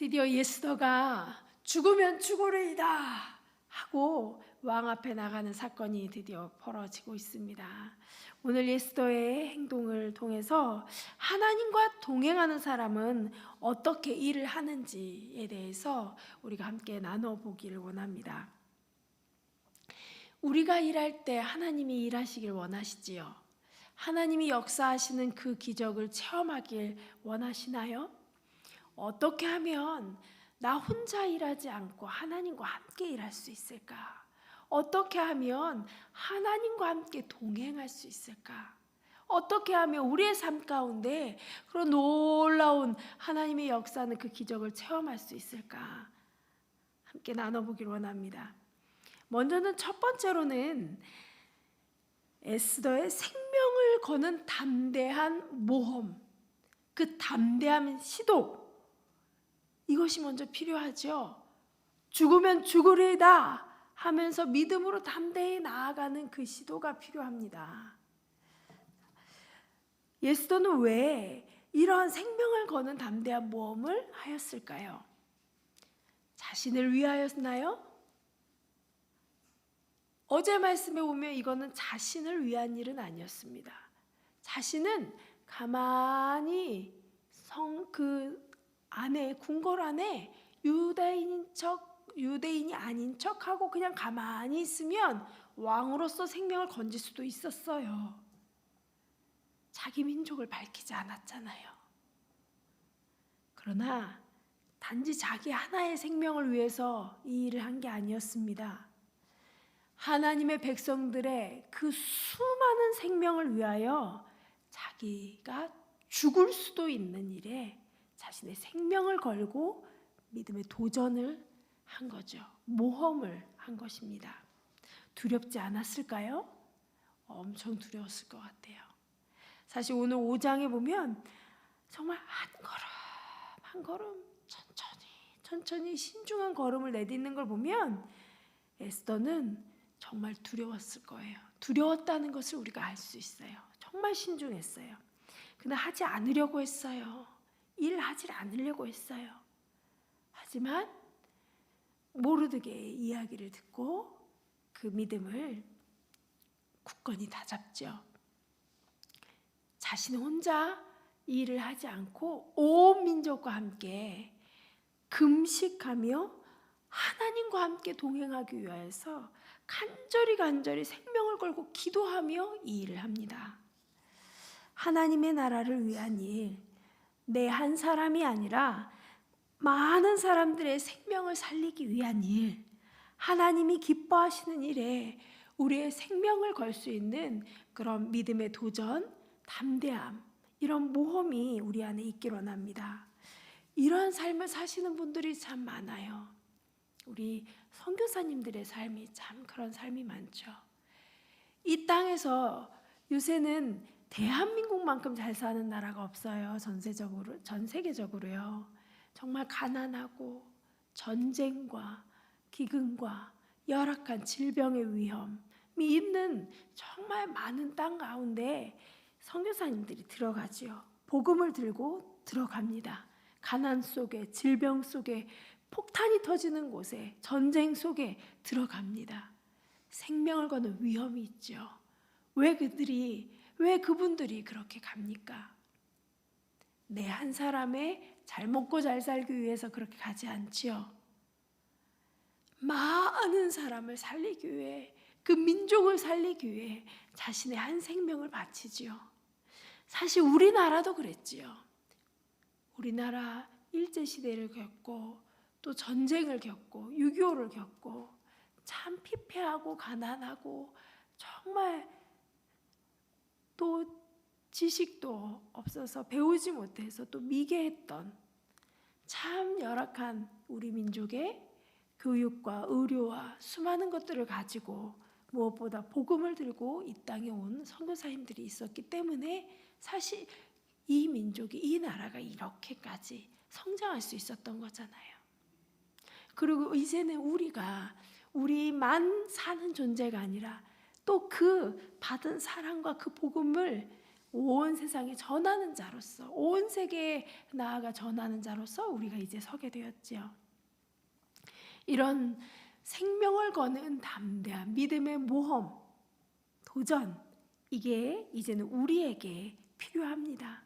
드디어 예스더가 죽으면 죽으리이다 하고 왕 앞에 나가는 사건이 드디어 벌어지고 있습니다. 오늘 예스더의 행동을 통해서 하나님과 동행하는 사람은 어떻게 일을 하는지에 대해서 우리가 함께 나눠보기를 원합니다. 우리가 일할 때 하나님이 일하시길 원하시지요. 하나님이 역사하시는 그 기적을 체험하길 원하시나요? 어떻게 하면 나 혼자 일하지 않고 하나님과 함께 일할 수 있을까? 어떻게 하면 하나님과 함께 동행할 수 있을까? 어떻게 하면 우리의 삶 가운데 그런 놀라운 하나님의 역사는 그 기적을 체험할 수 있을까? 함께 나눠보길 원합니다. 먼저는 첫 번째로는 에스더의 생명을 거는 담대한 모험, 그 담대한 시도 이것이 먼저 필요하죠. 죽으면 죽으리다 하면서 믿음으로 담대히 나아가는 그 시도가 필요합니다. 예스도는 왜 이러한 생명을 거는 담대한 모험을 하였을까요? 자신을 위하였나요? 어제 말씀에 보면 이거는 자신을 위한 일은 아니었습니다. 자신은 가만히 성 그 안에 궁궐 안에 유대인인 척 유대인이 아닌 척하고 그냥 가만히 있으면 왕으로서 생명을 건질 수도 있었어요. 자기 민족을 밝히지 않았잖아요. 그러나 단지 자기 하나의 생명을 위해서 이 일을 한 게 아니었습니다. 하나님의 백성들의 그 수많은 생명을 위하여 자기가 죽을 수도 있는 일에 자신의 생명을 걸고 믿음의 도전을 한 거죠. 모험을 한 것입니다. 두렵지 않았을까요? 엄청 두려웠을 것 같아요. 사실 오늘 5장에 보면 정말 한 걸음 한 걸음 천천히 천천히 신중한 걸음을 내딛는 걸 보면 에스더는 정말 두려웠을 거예요. 두려웠다는 것을 우리가 알 수 있어요. 정말 신중했어요. 근데 하지 않으려고 했어요. 일하지 않으려고 했어요. 하지만 모르드게의 이야기를 듣고 그 믿음을 굳건히 다잡죠. 자신 혼자 일을 하지 않고 온 민족과 함께 금식하며 하나님과 함께 동행하기 위해서 간절히 간절히 생명을 걸고 기도하며 이 일을 합니다. 하나님의 나라를 위한 일, 내 한 사람이 아니라 많은 사람들의 생명을 살리기 위한 일, 하나님이 기뻐하시는 일에 우리의 생명을 걸 수 있는 그런 믿음의 도전, 담대함, 이런 모험이 우리 안에 있길 원합니다. 이러한 삶을 사시는 분들이 참 많아요. 우리 선교사님들의 삶이 참 그런 삶이 많죠. 이 땅에서 요새는 대한민국만큼 잘 사는 나라가 없어요. 전세적으로 전 세계적으로요. 정말 가난하고 전쟁과 기근과 열악한 질병의 위험이 있는 정말 많은 땅 가운데 선교사님들이 들어가지요. 복음을 들고 들어갑니다. 가난 속에 질병 속에 폭탄이 터지는 곳에 전쟁 속에 들어갑니다. 생명을 거는 위험이 있죠. 왜 그들이 왜 그분들이 그렇게 갑니까? 내 한 사람의 잘 먹고 잘 살기 위해서 그렇게 가지 않지요. 많은 사람을 살리기 위해 그 민족을 살리기 위해 자신의 한 생명을 바치지요. 사실 우리나라도 그랬지요. 우리나라 일제 시대를 겪고 또 전쟁을 겪고 6.25를 겪고 참 피폐하고 가난하고 정말 또 지식도 없어서 배우지 못해서 또 미개했던 참 열악한 우리 민족의 교육과 의료와 수많은 것들을 가지고 무엇보다 복음을 들고 이 땅에 온 선교사님들이 있었기 때문에 사실 이 민족이 이 나라가 이렇게까지 성장할 수 있었던 거잖아요. 그리고 이제는 우리가 우리만 사는 존재가 아니라 또 그 받은 사랑과 그 복음을 온 세상에 전하는 자로서 온 세계에 나아가 전하는 자로서 우리가 이제 서게 되었지요. 이런 생명을 거는 담대한 믿음의 모험, 도전 이게 이제는 우리에게 필요합니다.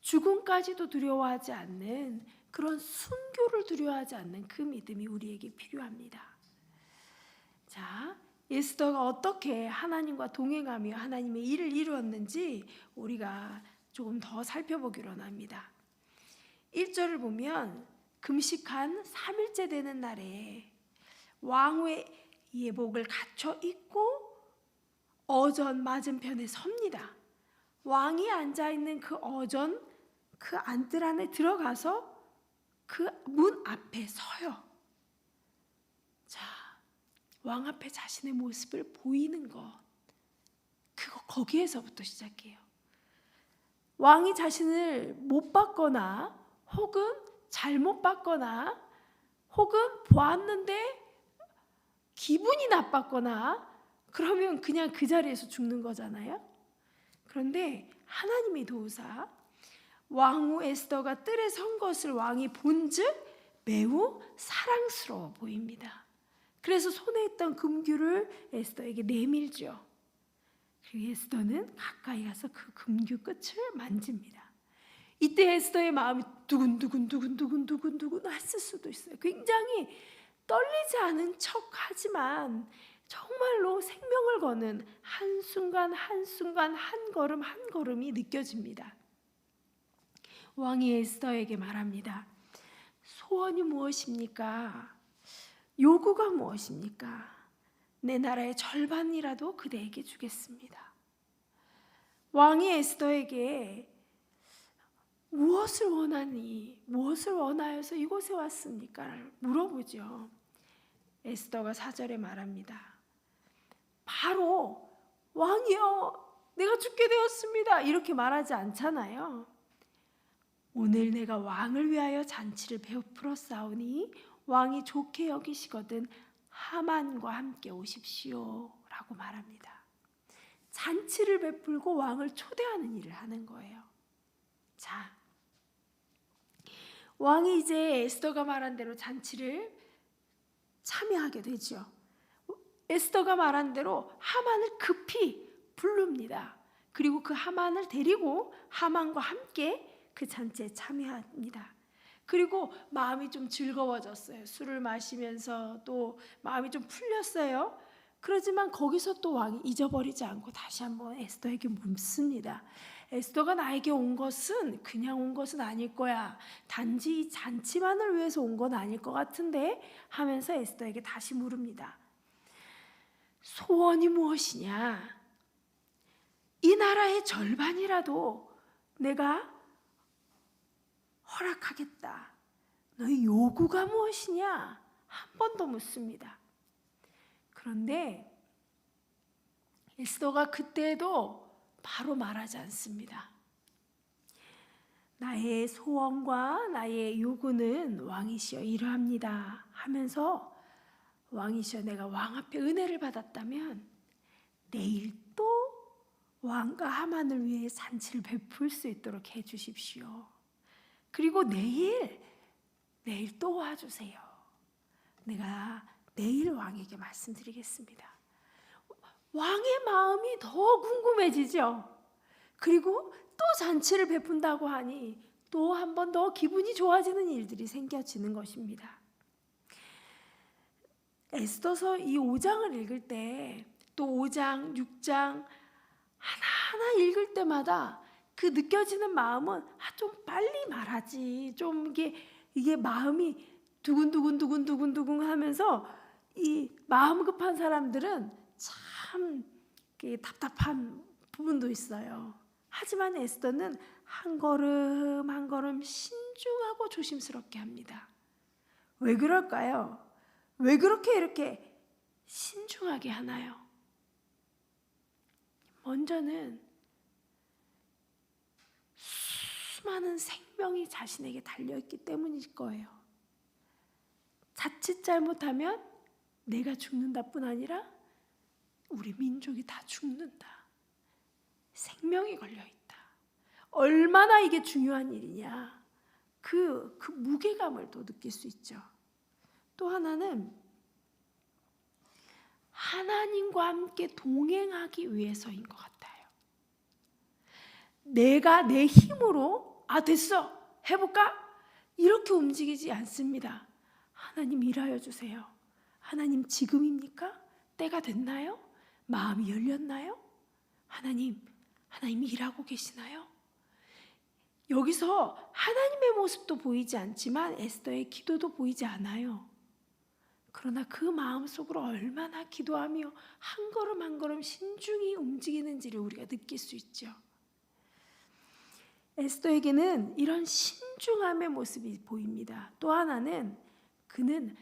죽음까지도 두려워하지 않는 그런 순교를 두려워하지 않는 그 믿음이 우리에게 필요합니다. 자, 에스더가 어떻게 하나님과 동행하며 하나님의 일을 이루었는지 우리가 조금 더 살펴보기로 합니다. 1절을 보면 금식한 3일째 되는 날에 왕후의 예복을 갖춰 입고 어전 맞은편에 섭니다. 왕이 앉아 있는 그 어전 그 안뜰 안에 들어가서 그 문 앞에 서요. 자, 왕 앞에 자신의 모습을 보이는 것. 그거 거기에서부터 시작해요. 왕이 자신을 못 봤거나 혹은 잘못 봤거나 혹은 보았는데 기분이 나빴거나 그러면 그냥 그 자리에서 죽는 거잖아요. 그런데 하나님이 도우사 왕후 에스더가 뜰에 선 것을 왕이 본즉 매우 사랑스러워 보입니다. 그래서 손에 있던 금규를 에스더에게 내밀죠. 그리고 에스더는 가까이 가서 그 금규 끝을 만집니다. 이때 에스더의 마음이 두근두근두근두근두근두근 했을 수도 있어요. 굉장히 떨리지 않은 척 하지만 정말로 생명을 거는 한순간 한순간 한 걸음 한 걸음이 느껴집니다. 왕이 에스더에게 말합니다. 소원이 무엇입니까? 요구가 무엇입니까? 내 나라의 절반이라도 그대에게 주겠습니다. 왕이 에스더에게 무엇을 원하니? 무엇을 원하여서 이곳에 왔습니까? 물어보죠. 에스더가 사절에 말합니다. 바로 왕이여 내가 죽게 되었습니다. 이렇게 말하지 않잖아요. 오늘 내가 왕을 위하여 잔치를 베풀어 싸우니 왕이 좋게 여기시거든 하만과 함께 오십시오라고 말합니다. 잔치를 베풀고 왕을 초대하는 일을 하는 거예요. 자, 왕이 이제 에스더가 말한 대로 잔치를 참여하게 되죠. 에스더가 말한 대로 하만을 급히 부릅니다. 그리고 그 하만을 데리고 하만과 함께 그 잔치에 참여합니다. 그리고 마음이 좀 즐거워졌어요. 술을 마시면서 또 마음이 좀 풀렸어요. 그러지만 거기서 또 왕이 잊어버리지 않고 다시 한번 에스더에게 묻습니다. 에스더가 나에게 온 것은 그냥 온 것은 아닐 거야. 단지 이 잔치만을 위해서 온 건 아닐 것 같은데 하면서 에스더에게 다시 물습니다. 소원이 무엇이냐? 이 나라의 절반이라도 내가 허락하겠다. 너의 요구가 무엇이냐? 한번더 묻습니다. 그런데 에스더가 그때도 바로 말하지 않습니다. 나의 소원과 나의 요구는 왕이시여 이러합니다 하면서 왕이시여 내가 왕 앞에 은혜를 받았다면 내일 또 왕과 하만을 위해 잔치를 베풀 수 있도록 해 주십시오. 그리고 내일 내일 또 와주세요. 내가 내일 왕에게 말씀드리겠습니다. 왕의 마음이 더 궁금해지죠. 그리고 또 잔치를 베푼다고 하니 또 한 번 더 기분이 좋아지는 일들이 생겨지는 것입니다. 에스더서 이 5장을 읽을 때 또 5장, 6장 하나하나 읽을 때마다 그 느껴지는 마음은 아, 좀 빨리 말하지. 좀 이게 이게 마음이 두근 두근 두근 두근 하면서 이 마음 급한 사람들은 참 답답한 부분도 있어요. 하지만 에스더는 한 걸음 한 걸음 신중하고 조심스럽게 합니다. 왜 그럴까요? 왜 그렇게 이렇게 신중하게 하나요? 먼저는 수많은 생명이 자신에게 달려있기 때문일 거예요. 자칫 잘못하면 내가 죽는다 뿐 아니라 우리 민족이 다 죽는다. 생명이 걸려 있다. 얼마나 이게 중요한 일이냐. 그, 그 무게감을 또 느낄 수 있죠. 또 하나는 하나님과 함께 동행하기 위해서인 것 같아요. 내가 내 힘으로 아 됐어 해볼까 이렇게 움직이지 않습니다. 하나님 일하여 주세요. 하나님 지금입니까? 때가 됐나요? 마음이 열렸나요? 하나님 하나님이 일하고 계시나요? 여기서 하나님의 모습도 보이지 않지만 에스더의 기도도 보이지 않아요. 그러나 그 마음 속으로 얼마나 기도하며 한 걸음 한 걸음 신중히 움직이는지를 우리가 느낄 수 있죠. 에스더에게는 이런 신중함의 모습이 보입니다. 또 하나는 그는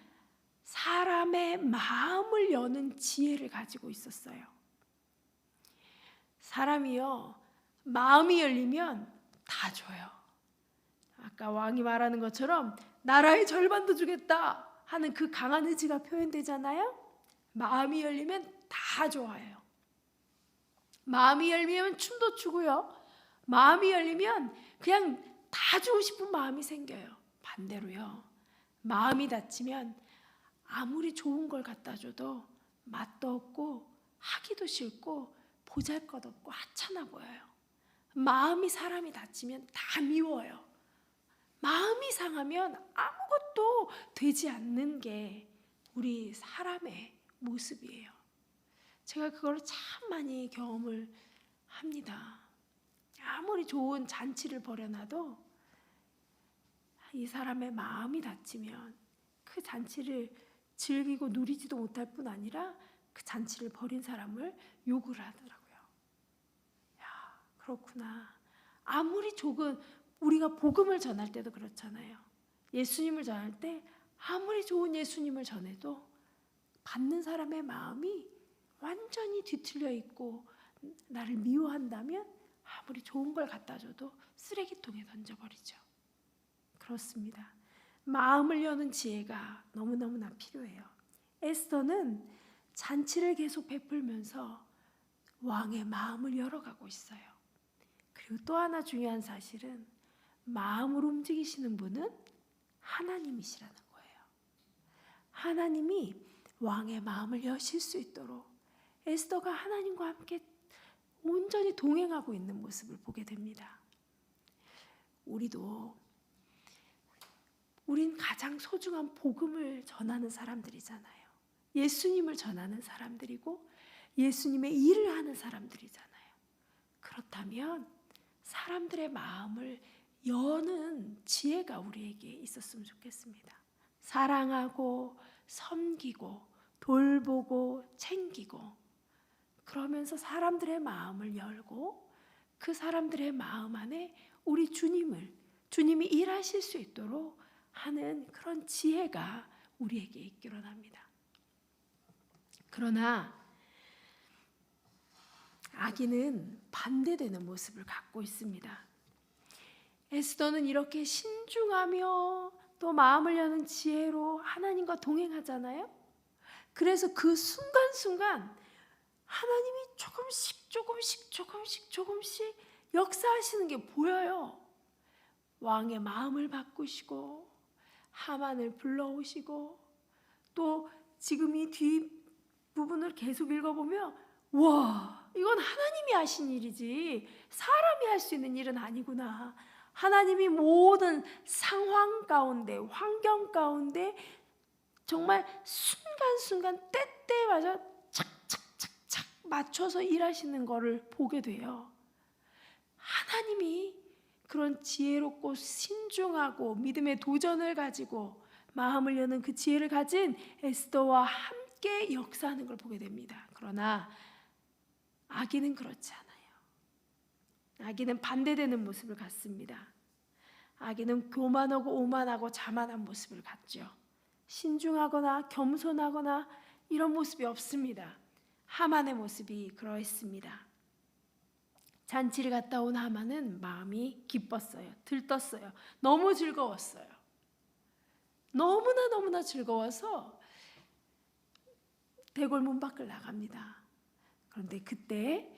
사람의 마음을 여는 지혜를 가지고 있었어요. 사람이요, 마음이 열리면 다 줘요. 아까 왕이 말하는 것처럼 나라의 절반도 주겠다 하는 그 강한 의지가 표현되잖아요. 마음이 열리면 다 좋아요. 마음이 열리면 춤도 추고요. 마음이 열리면 그냥 다 주고 싶은 마음이 생겨요. 반대로요. 마음이 닫히면 아무리 좋은 걸 갖다 줘도 맛도 없고 하기도 싫고 보잘 것 없고 하찮아 보여요. 마음이 사람이 다치면 다 미워요. 마음이 상하면 아무것도 되지 않는 게 우리 사람의 모습이에요. 제가 그걸 참 많이 경험을 합니다. 아무리 좋은 잔치를 벌여놔도 이 사람의 마음이 다치면 그 잔치를 즐기고 누리지도 못할 뿐 아니라 그 잔치를 벌인 사람을 욕을 하더라고요. 그렇구나. 아무리 조금 우리가 복음을 전할 때도 그렇잖아요. 예수님을 전할 때 아무리 좋은 예수님을 전해도 받는 사람의 마음이 완전히 뒤틀려 있고 나를 미워한다면 아무리 좋은 걸 갖다 줘도 쓰레기통에 던져버리죠. 그렇습니다. 마음을 여는 지혜가 너무너무나 필요해요. 에스더는 잔치를 계속 베풀면서 왕의 마음을 열어가고 있어요. 그리고 또 하나 중요한 사실은 마음으로 움직이시는 분은 하나님이시라는 거예요. 하나님이 왕의 마음을 여실 수 있도록 에스더가 하나님과 함께 온전히 동행하고 있는 모습을 보게 됩니다. 우리도 우린 가장 소중한 복음을 전하는 사람들이잖아요. 예수님을 전하는 사람들이고 예수님의 일을 하는 사람들이잖아요. 그렇다면 사람들의 마음을 여는 지혜가 우리에게 있었으면 좋겠습니다. 사랑하고 섬기고 돌보고 챙기고 그러면서 사람들의 마음을 열고 그 사람들의 마음 안에 우리 주님을 주님이 일하실 수 있도록 하는 그런 지혜가 우리에게 있기로 합니다. 그러나 아기는 반대되는 모습을 갖고 있습니다. 에스더는 이렇게 신중하며 또 마음을 여는 지혜로 하나님과 동행하잖아요. 그래서 그 순간순간 하나님이 조금씩 조금씩 조금씩 조금씩 역사하시는 게 보여요. 왕의 마음을 바꾸시고 하만을 불러오시고 또 지금 이뒤 부분을 계속 읽어보면 와 이건 하나님이 하신 일이지 사람이 할 수 있는 일은 아니구나. 하나님이 모든 상황 가운데 환경 가운데 정말 순간순간 착착착착 맞춰서 일하시는 거를 보게 돼요. 하나님이 그런 지혜롭고 신중하고 믿음의 도전을 가지고 마음을 여는 그 지혜를 가진 에스더와 함께 역사하는 걸 보게 됩니다. 그러나 아기는 그렇지 않아요. 아기는 반대되는 모습을 갖습니다. 아기는 교만하고 오만하고 자만한 모습을 갖죠. 신중하거나 겸손하거나 이런 모습이 없습니다. 하만의 모습이 그러했습니다. 잔치를 갔다 온 하만은 마음이 기뻤어요. 들떴어요. 너무 즐거웠어요. 너무나 너무나 즐거워서 대궐문 밖을 나갑니다. 그런데 그때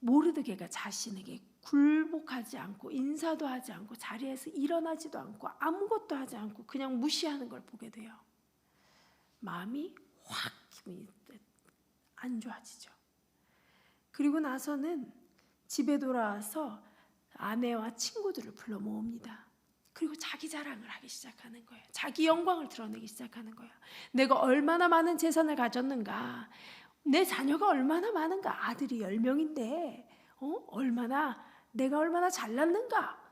모르드게가 자신에게 굴복하지 않고 인사도 하지 않고 자리에서 일어나지도 않고 아무것도 하지 않고 그냥 무시하는 걸 보게 돼요. 마음이 확 기분이 안 좋아지죠. 그리고 나서는 집에 돌아와서 아내와 친구들을 불러 모읍니다. 그리고 자기 자랑을 하기 시작하는 거예요. 자기 영광을 드러내기 시작하는 거예요. 내가 얼마나 많은 재산을 가졌는가. 내 자녀가 얼마나 많은가. 아들이 10명인데 어? 얼마나 내가 얼마나 잘났는가.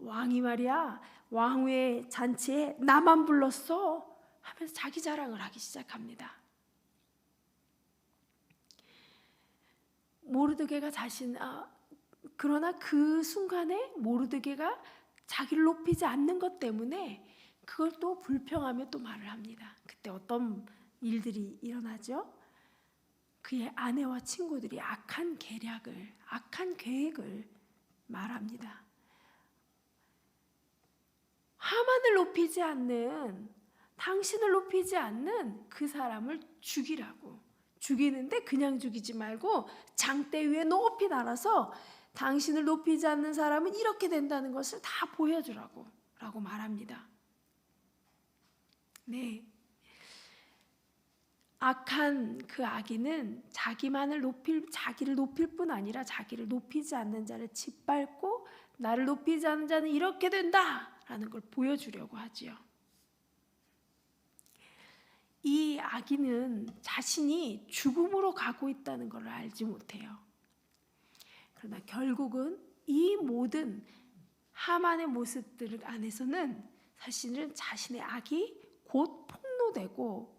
왕이 말이야. 왕후의 잔치에 나만 불렀어. 하면서 자기 자랑을 하기 시작합니다. 모르드게가 자신 아, 그러나 그 순간에 모르드게가 자기를 높이지 않는 것 때문에 그걸 또 불평하며 또 말을 합니다. 그때 어떤 일들이 일어나죠? 그의 아내와 친구들이 악한 계략을, 악한 계획을 말합니다. 하만을 높이지 않는, 당신을 높이지 않는 그 사람을 죽이라고. 죽이는데 그냥 죽이지 말고 장대 위에 높이 날아서 당신을 높이지 않는 사람은 이렇게 된다는 것을 다 보여주라고 라고 말합니다. 네. 악한 그 악인은 자기만을 높일 자기를 높일 뿐 아니라 자기를 높이지 않는 자를 짓밟고 나를 높이지 않는 자는 이렇게 된다라는 걸 보여주려고 하지요. 이 악인은 자신이 죽음으로 가고 있다는 것을 알지 못해요. 그러나 결국은 이 모든 하만의 모습들 안에서는 사실은 자신의 악이 곧 폭로되고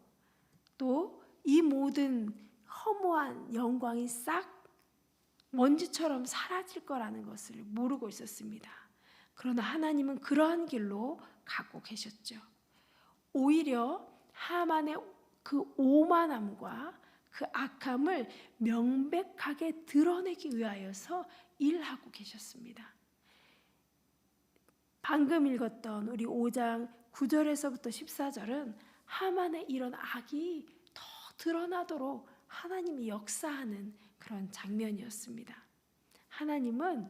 또 이 모든 허무한 영광이 싹 먼지처럼 사라질 거라는 것을 모르고 있었습니다. 그러나 하나님은 그러한 길로 가고 계셨죠. 오히려 하만의 그 오만함과 그 악함을 명백하게 드러내기 위하여서 일하고 계셨습니다. 방금 읽었던 우리 5장 9절에서부터 14절은 하만의 이런 악이 더 드러나도록 하나님이 역사하는 그런 장면이었습니다. 하나님은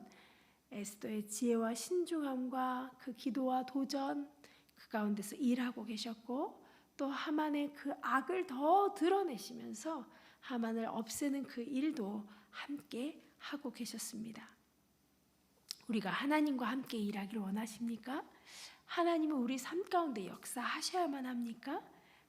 에스더의 지혜와 신중함과 그 기도와 도전 그 가운데서 일하고 계셨고 또 하만의 그 악을 더 드러내시면서 하만을 없애는 그 일도 함께 하고 계셨습니다. 우리가 하나님과 함께 일하기를 원하십니까? 하나님은 우리 삶 가운데 역사하셔야만 합니까?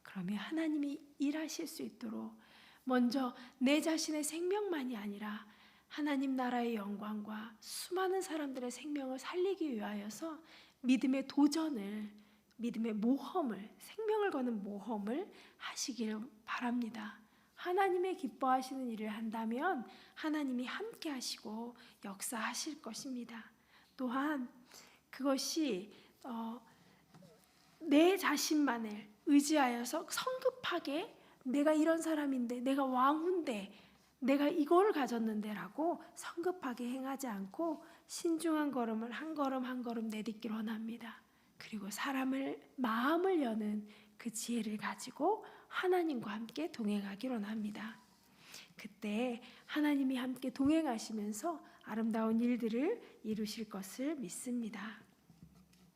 그러면 하나님이 일하실 수 있도록 먼저 내 자신의 생명만이 아니라 하나님 나라의 영광과 수많은 사람들의 생명을 살리기 위하여서 믿음의 도전을 믿음의 모험을 생명을 거는 모험을 하시기를 바랍니다. 하나님의 기뻐하시는 일을 한다면 하나님이 함께 하시고 역사하실 것입니다. 또한 그것이 어, 내 자신만을 의지하여서 성급하게 내가 이런 사람인데 내가 왕후인데 내가 이거를 가졌는데라고 성급하게 행하지 않고 신중한 걸음을 한 걸음 한 걸음 내딛기를 원합니다. 그리고 사람을 마음을 여는 그 지혜를 가지고 하나님과 함께 동행하기를 원합니다. 그때 하나님이 함께 동행하시면서 아름다운 일들을 이루실 것을 믿습니다.